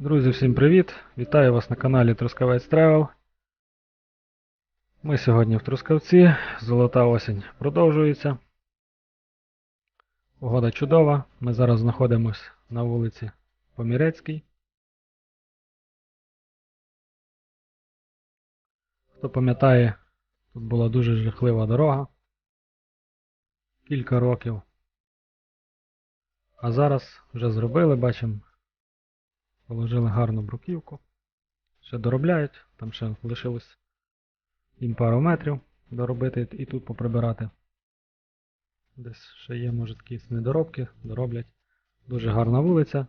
Друзі, всім привіт! Вітаю вас на каналі Трускавець Travel. Ми сьогодні в Трускавці. Золота осінь продовжується. Погода чудова. Ми зараз знаходимося на вулиці Помірецькій. Хто пам'ятає, тут була дуже жахлива дорога. Кілька років. А зараз вже зробили, бачимо. Положили гарну бруківку. Ще доробляють, там ще лишилось їм пару метрів доробити і тут поприбирати. Десь ще є, може, якісь недоробки, дороблять. Дуже гарна вулиця.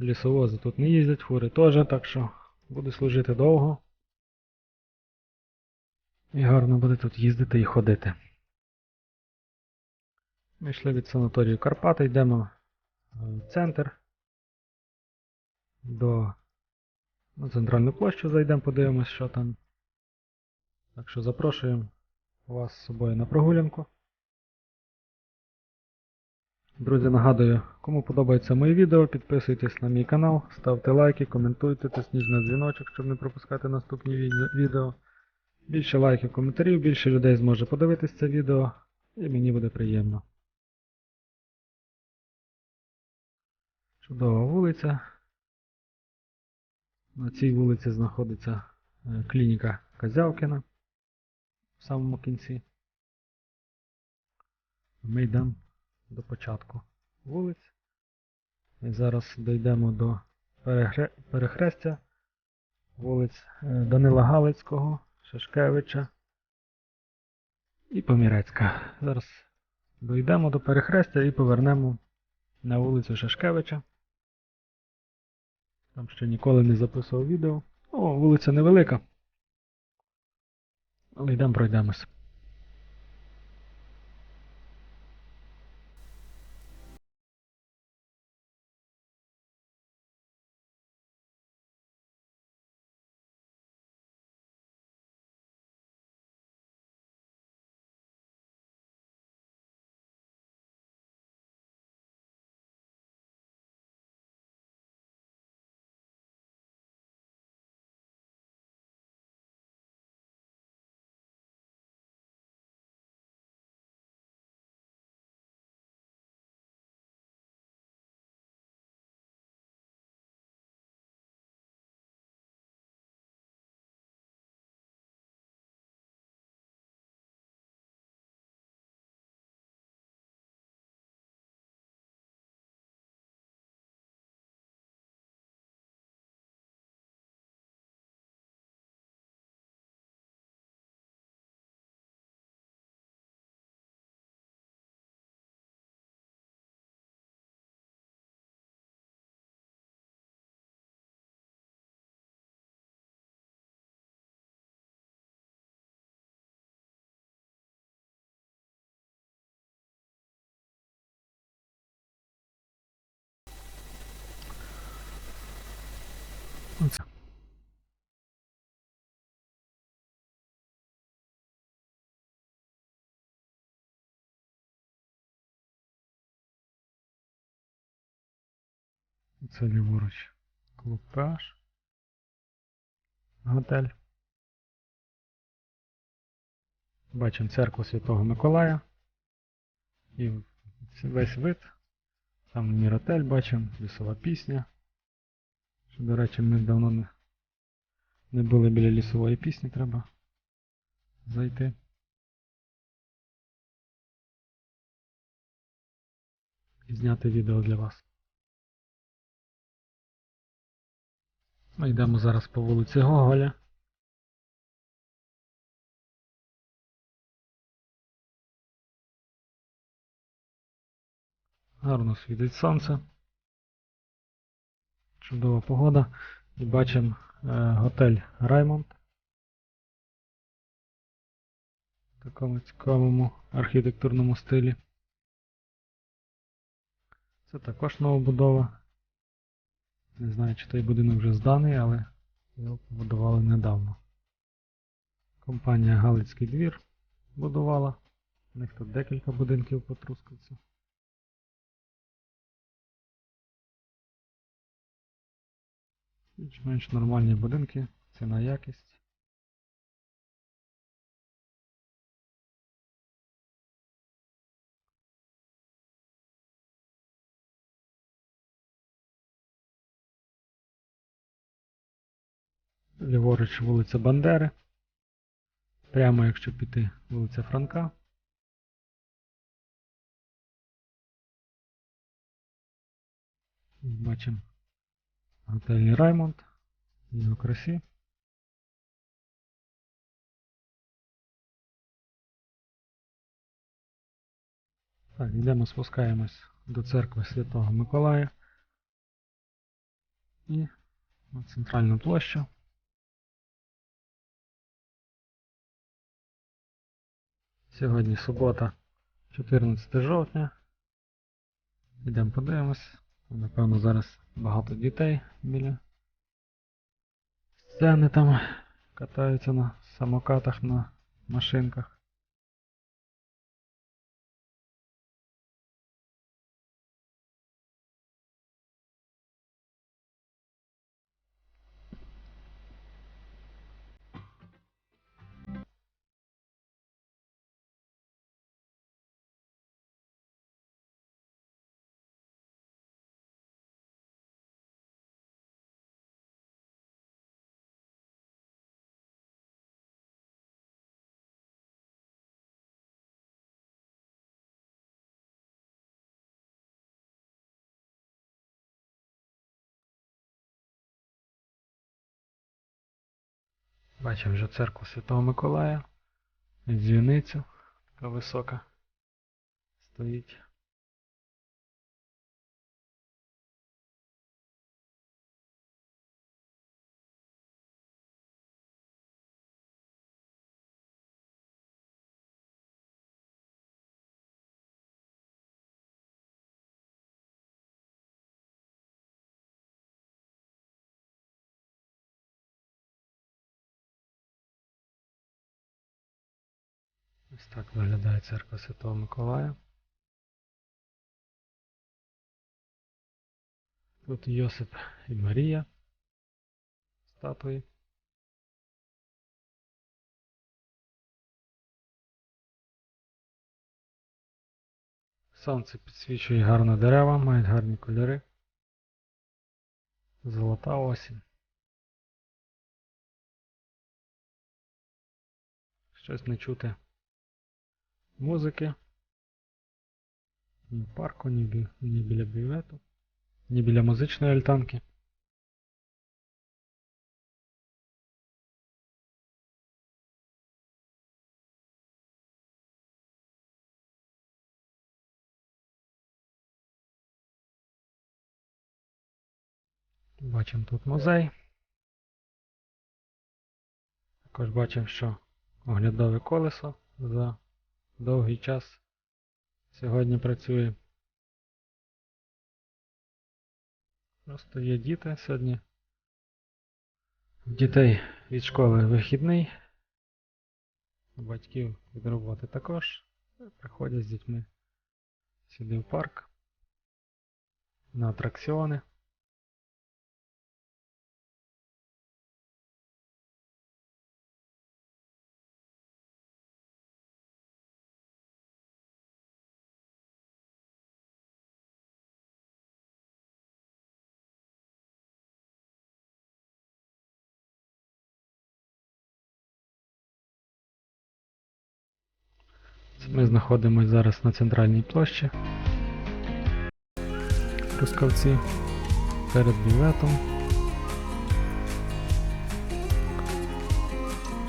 Лісовози тут не їздять, фури теж, так що буде служити довго. І гарно буде тут їздити і ходити. Ми йшли від санаторію Карпати, йдемо в центр до на центральну площу зайдемо, подивимось, що там. Так що запрошуємо вас з собою на прогулянку. Друзі, нагадую, кому подобається моє відео, підписуйтесь на мій канал, ставте лайки, коментуйте, тисніть на дзвіночок, щоб не пропускати наступні відео- відео. Більше лайків, коментарів, більше людей зможе подивитись це відео, і мені буде приємно. Чудова вулиця. На цій вулиці знаходиться е, клініка Козявкіна в самому кінці. Ми йдемо до початку вулиць. І зараз дійдемо до перехре- перехрестя вулиць е, Данила Галицького, Шашкевича і Помірецька. Зараз дійдемо до перехрестя і повернемо на вулицю Шашкевича. Там ще ніколи не записував відео. О, вулиця невелика. Але йдемо пройдемось. Це ліворуч. Клуб PH. Готель. Бачимо церкву Святого Миколая. І весь вид. Там міротель бачимо, лісова пісня. Що, до речі, ми давно не, не були біля лісової пісні, треба зайти. І зняти відео для вас. Ми йдемо зараз по вулиці Гоголя. Гарно світить сонце. Чудова погода. І бачимо е, готель Раймонд. В такому цікавому архітектурному стилі. Це також новобудова. Не знаю, чи той будинок вже зданий, але його побудували недавно. Компанія Галицький двір будувала. У них тут декілька будинків по. Більш-менш нормальні будинки, ціна якість. Ліворуч вулиця Бандери. Прямо, якщо піти, вулиця Франка. Бачимо готельний Раймонд. Його красі. Так, йдемо спускаємось до церкви Святого Миколая. І на центральну площу. Сьогодні субота, 14 жовтня. Йдемо подивимось. Напевно, зараз багато дітей біля сцени там катаються на самокатах, на машинках. Бачимо вже церкву Святого Миколая. Дзвіницю висока стоїть. Ось так виглядає церква Святого Миколая. Тут Йосип і Марія статуї. Сонце підсвічує гарно дерева, мають гарні кольори. Золота осінь. Щось не чути музики. Ні парку, ні, ні біля бювету, ні біля музичної альтанки. Бачимо тут музей. Також бачимо, що оглядове колесо за довгий час сьогодні працює. Просто є діти сьогодні. Дітей від школи вихідний. Батьків від роботи також. Приходять з дітьми сюди в парк. На атракціони. Ми знаходимося зараз на центральній площі. Трускавці перед бюветом.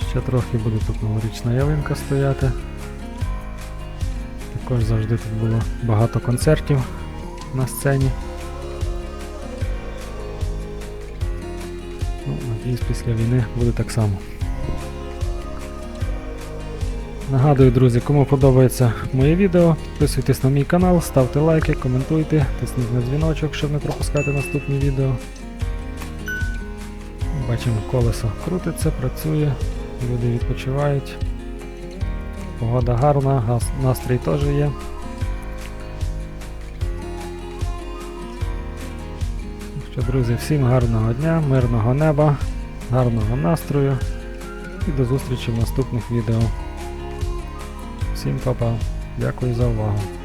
Ще трохи буде тут новорічна ялинка стояти. Також завжди тут було багато концертів на сцені. Ну, надіюсь, після війни буде так само. Нагадую, друзі, кому подобається моє відео, підписуйтесь на мій канал, ставте лайки, коментуйте, тисніть на дзвіночок, щоб не пропускати наступні відео. Бачимо, колесо крутиться, працює, люди відпочивають. Погода гарна, настрій теж є. Що, друзі, всім гарного дня, мирного неба, гарного настрою і до зустрічі в наступних відео. Всім па-па. Дякую за увагу.